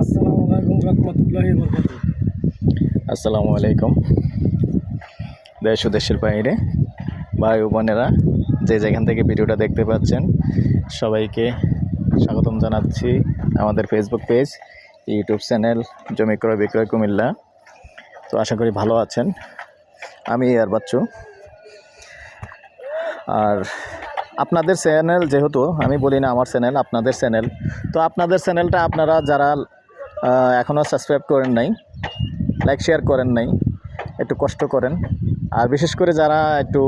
আসসালামু আলাইকুম আসসালামু আলাইকুম। দেশ ও দেশের বাইরে ভাই বোনেরা, যে যেখান থেকে ভিডিওটা দেখতে পাচ্ছেন, সবাইকে স্বাগতম জানাচ্ছি আমাদের ফেসবুক পেজ ইউটিউব চ্যানেল জমি ক্রয় বিক্রয় কুমিল্লা। তো আশা করি ভালো আছেন। আমি আর বাচ্চু আর আপনাদের চ্যানেল যেহেতু, আমি বলি না আমার চ্যানেল, আপনাদের চ্যানেল। তো আপনাদের চ্যানেলটা আপনারা যারা এখনও সাবস্ক্রাইব করেন নাই, লাইক, শেয়ার করেন নাই, একটু কষ্ট করেন। আর বিশেষ করে যারা একটু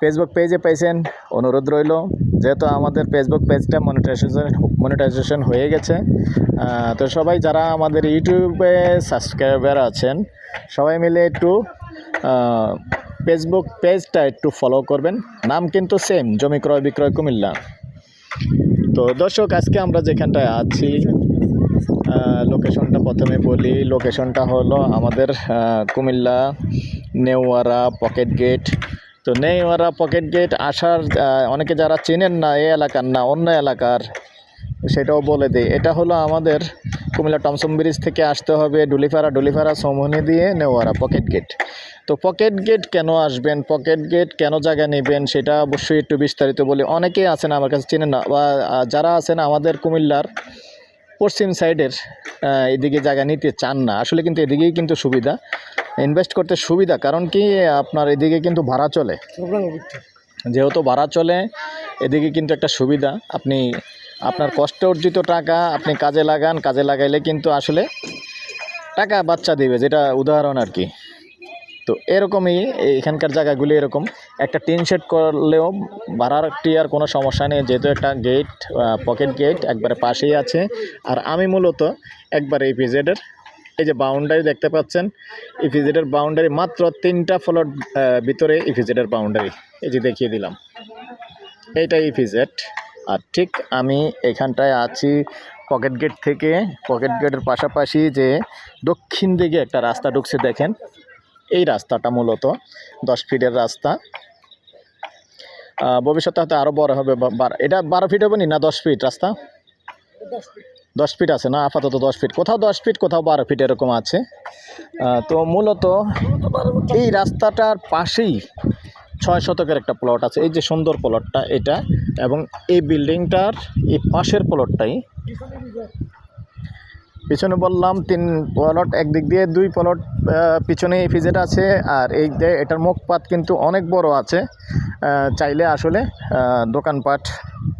ফেসবুক পেজে পাইছেন, অনুরোধ রইল, যেহেতু আমাদের ফেসবুক পেজটা মনিটাইজেশন মনিটাইজেশন হয়ে গেছে তো সবাই যারা আমাদের ইউটিউবে সাবস্ক্রাইবার আছেন, সবাই মিলে একটু ফেসবুক পেজটা একটু ফলো করবেন। নাম কিন্তু সেম জমি ক্রয়, বিক্রয়, কুমিল্লা। তো দর্শক, আজকে আমরা যেখানটায় আছি লোকেশনটা প্রথমে বলি। লোকেশনটা হলো আমাদের কুমিল্লা, নেওয়ারা পকেট গেট তো নেওয়ারা পকেট গেট আসার অনেকে যারা চেনেন না, এই এলাকার না, অন্য এলাকার, সেটাও বলে দিই। এটা হলো আমাদের কুমিল্লা টমসম ব্রিজ থেকে আসতে হবে ডুলিফারা ডুলিফারা সমনি দিয়ে নেওয়ারা পকেট গেট তো পকেট গেট কেন আসবেন? পকেট গেট কেন জায়গা নেবেন? সেটা অবশ্যই একটু বিস্তারিত বলি। অনেকেই আছেন আমার কাছে চেনেন না, বা যারা আছেন আমাদের কুমিল্লার পশ্চিম সাইডের এদিকে জায়গা নিতে চান না। আসলে কিন্তু এদিকেই কিন্তু সুবিধা। ইনভেস্ট করতে সুবিধা, কারণ কি, আপনার এদিকে কিন্তু ভাড়া চলে। যেহেতু ভাড়া চলে, এদিকে কিন্তু একটা সুবিধা। আপনি, আপনার কষ্ট অর্জিত টাকা আপনি কাজে লাগান। কাজে লাগাইলে কিন্তু আসলে টাকা বাচ্চা দিবে, যেটা উদাহরণ আর কি। তো এরকমই এখানকার জায়গাগুলি এরকম। একটা টিন শেড করলেও ভাড়ার আর কোনো সমস্যা নেই, যেহেতু একটা গেট পকেট গেট একবারে পাশেই আছে। আর আমি মূলত একবার এই পিজেডের এই যে বাউন্ডারি দেখতে পাচ্ছেন ইপিজেডের বাউন্ডারি মাত্র তিনটা ফ্লোর ভিতরে ইপিজেডের বাউন্ডারি এই যে দেখিয়ে দিলাম। এইটা ইপিজেড আর ঠিক আমি এখানটায় আছি পকেট গেট থেকে। পকেট গেটের পাশাপাশি যে দক্ষিণ দিকে একটা রাস্তা ঢুকছে, দেখেন। এই রাস্তাটা মূলত দশ ফিটের রাস্তা। ভবিষ্যতে হয়তো আরও বড় হবে এটা বারো ফিট হবে নি না দশ ফিট রাস্তা? দশ ফিট। আছে না? আপাতত দশ ফিট। কোথাও দশ ফিট কোথাও বারো ফিট এরকম আছে। তো মূলত এই রাস্তাটার পাশেই ছয় শতকের একটা প্লট আছে। এই যে সুন্দর প্লটটা এটা এবং এই বিল্ডিংটার এই পাশের প্লটটাই পিছনে বললাম, তিন প্লট, একদিক দিয়ে দুই প্লট পিছনে ফিজেট আছে, আর এই এটার মুখপাত কিন্তু অনেক বড় আছে। চাইলে আসলে দোকানপাট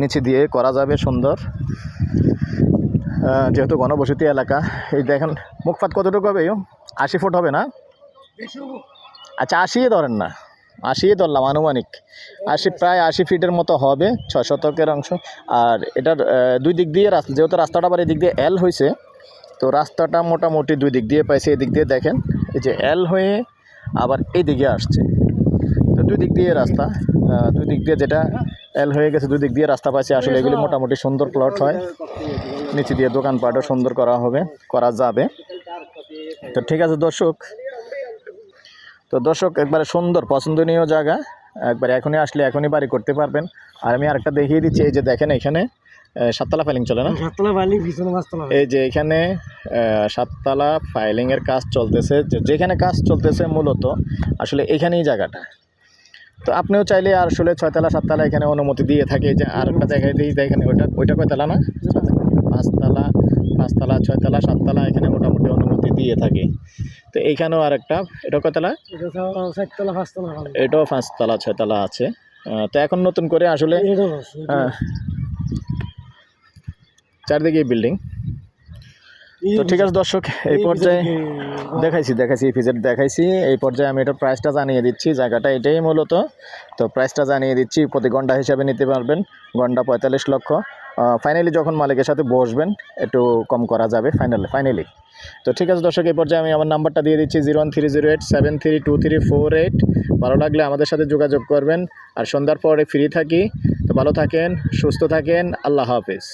নিচে দিয়ে করা যাবে সুন্দর। যেহেতু গণবসতি এলাকা, এই দেখেন মুখপাত কতটুকু হবে আশি ফুট হবে না? আচ্ছা আশিই ধরেন না। আশিই ধরলাম, আনুমানিক। আশি, প্রায় আশি ফিটের মতো হবে, ছয় শতকের অংশ। আর এটার দুই দিক দিয়ে রাস্তা, যেহেতু রাস্তাটা আবার এদিক দিয়ে এল হয়েছে তো রাস্তাটা মোটামুটি দুই দিক দিয়ে পাইছে, এদিক দিয়ে দেখেন, এই যে এল হয়ে আবার এই দিকে আসছে। তো দুই দিক দিয়ে রাস্তা দুই দিক দিয়ে যেটা এল হয়ে গেছে, দুই দিক দিয়ে রাস্তা পাইছে। আসলে এগুলি মোটামুটি সুন্দর প্লট হয়। নিচে দিয়ে দোকানপাটও সুন্দর করা হবে, করা যাবে। তো ঠিক আছে দর্শক। তো দর্শক, একবারে সুন্দর, পছন্দনীয় জায়গা। একবারে এখনই আসলে এখনই বাড়ি করতে পারবেন। আর আমি আরেকটা দেখিয়ে দিচ্ছি, এই যে দেখেন এখানে সাততলা ফাইলিং চলে না? সাততলা বালি পিছনে পাঁচতলা এই যে এখানে সাততলা ফাইলিংয়ের কাজ চলতেছে যে- যেখানে কাজ চলতেছে মূলত আসলে এখানেই জায়গাটা। তো আপনিও চাইলে আর আসলে ছয়তলা সাততলা এখানে অনুমতি দিয়ে থাকে যে আর একটা দেখাই দিই এখানে ওইটা ওইটা কয়তলা না? পাঁচতলা পাঁচতলা ছয়তলা সাততলা এখানে মোটামুটি অনুমতি দিয়ে থাকে। তো এইখানেও আর একটা এটা কয়তলা এটাও পাঁচতলা ছয়তলা আছে। তো এখন নতুন করে আসলে চারদিকে বিল্ডিং তো ঠিক আছে দর্শক এই পর্যায়ে দেখাইছি দেখাইছি এপিজেড দেখাইছি। এই পর্যায়ে আমি এটার প্রাইসটা জানিয়ে দিচ্ছি জায়গাটা এটাই মূলত। তো প্রাইসটা জানিয়ে দিচ্ছি প্রতি ঘণ্টা হিসাবে নিতে পারবেন ঘণ্টা পঁয়তাল্লিশ লক্ষ। ফাইনালি যখন মালিকের সাথে বসবেন একটু কম করা যাবে ফাইনালি ফাইনালি তো ঠিক আছে দর্শক এই পর্যায়ে আমি আমার নাম্বারটা দিয়ে দিচ্ছি zero one three zero eight seven three two three four eight ভালো লাগলে আমাদের সাথে যোগাযোগ করবেন। আর সন্ধ্যার পরে ফ্রি থাকি। তো ভালো থাকেন সুস্থ থাকেন আল্লাহ হাফিজ।